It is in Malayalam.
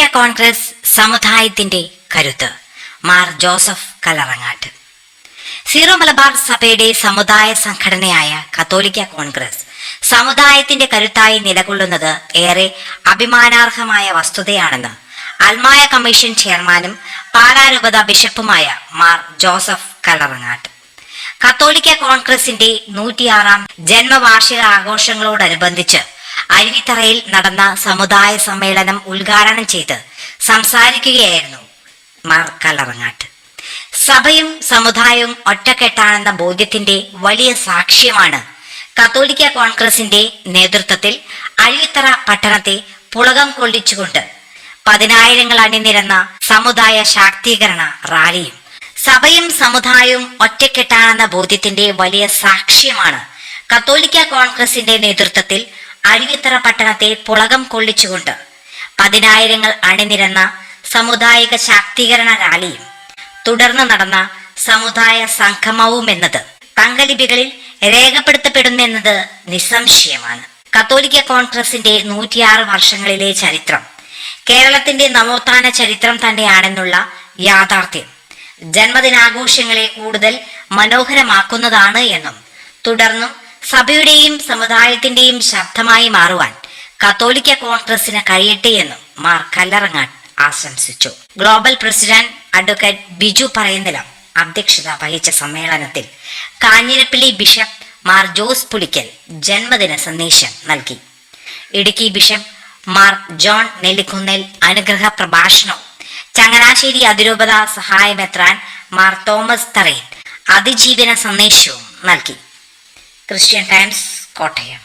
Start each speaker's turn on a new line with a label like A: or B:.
A: കോൺഗ്രസ് സമുദായത്തിന്റെ കരുത്ത്. മാർ ജോസഫ് കലറങ്ങാട്ട്. സീറോ മലബാർ സഭയുടെ സമുദായ സംഘടനയായ കത്തോലിക്ക കോൺഗ്രസ് സമുദായത്തിന്റെ കരുത്തായി നിലകൊള്ളുന്നത് ഏറെ അഭിമാനാർഹമായ വസ്തുതയാണെന്ന് അൽമായ കമ്മീഷൻ ചെയർമാനും പാലാരൂപത ബിഷപ്പുമായ മാർ ജോസഫ് കലറങ്ങാട്ട്. കത്തോലിക്ക കോൺഗ്രസിന്റെ നൂറ്റിയാറാം ജന്മവാർഷിക ആഘോഷങ്ങളോടനുബന്ധിച്ച് അരുവിത്തറയിൽ നടന്ന സമുദായ സമ്മേളനം ഉദ്ഘാടനം ചെയ്ത് സംസാരിക്കുകയായിരുന്നു മാർ കലറങ്ങാട്ട് സഭയും സമുദായവും ഒറ്റക്കെട്ടാണെന്ന ബോധ്യത്തിന്റെ വലിയ സാക്ഷ്യമാണ് കത്തോലിക്ക കോൺഗ്രസിന്റെ നേതൃത്വത്തിൽ അഴിത്തറ പട്ടണത്തെ പുളകം കൊള്ളിച്ചുകൊണ്ട് പതിനായിരങ്ങൾ അണിനിരന്ന സമുദായ ശാക്തീകരണ റാലിയും സഭയും സമുദായവും ഒറ്റക്കെട്ടാണെന്ന ബോധ്യത്തിന്റെ വലിയ സാക്ഷ്യമാണ് കത്തോലിക്ക കോൺഗ്രസിന്റെ നേതൃത്വത്തിൽ അരുവിത്തറ പട്ടണത്തെ പുളകം കൊള്ളിച്ചുകൊണ്ട് പതിനായിരങ്ങൾ അണിനിരന്ന സമുദായിക ശാക്തീകരണ റാലിയും തുടർന്ന് നടന്ന സമുദായ സംഗമവും എന്നത് തങ്കലിപികളിൽ രേഖപ്പെടുത്തപ്പെടുന്നെന്നത് നിസ്സംശയമാണ്. കത്തോലിക്ക കോൺഗ്രസിന്റെ നൂറ്റിയാറ് വർഷങ്ങളിലെ ചരിത്രം കേരളത്തിന്റെ നവോത്ഥാന ചരിത്രം തന്നെയാണെന്നുള്ള യാഥാർത്ഥ്യം ജന്മദിനാഘോഷങ്ങളെ കൂടുതൽ മനോഹരമാക്കുന്നതാണ് എന്നും തുടർന്നും സഭയുടെയും സമുദായത്തിന്റെയും ശബ്ദമായി മാറുവാൻ കത്തോലിക്ക കോൺഗ്രസിന് കഴിയട്ടെ എന്നും മാർ കല്ലറങ്ങാൻ ആശംസിച്ചു. Global president advocate Biju Parayannilam അധ്യക്ഷത വഹിച്ച സമ്മേളനത്തിൽ കാഞ്ഞിരപ്പള്ളി ബിഷപ്പ് മാർ ജോസ് പുളിക്കൽ ജന്മദിന സന്ദേശം നൽകി. ഇടുക്കി ബിഷപ്പ് മാർ ജോൺ നെല്ലിക്കുന്നേൽ അനുഗ്രഹ പ്രഭാഷണം ചങ്ങനാശ്ശേരി അതിരൂപത സഹായമെത്രാൻ മാർ തോമസ് തറയിൽ അതിജീവന സന്ദേശവും നൽകി. Christian Times Kottayam.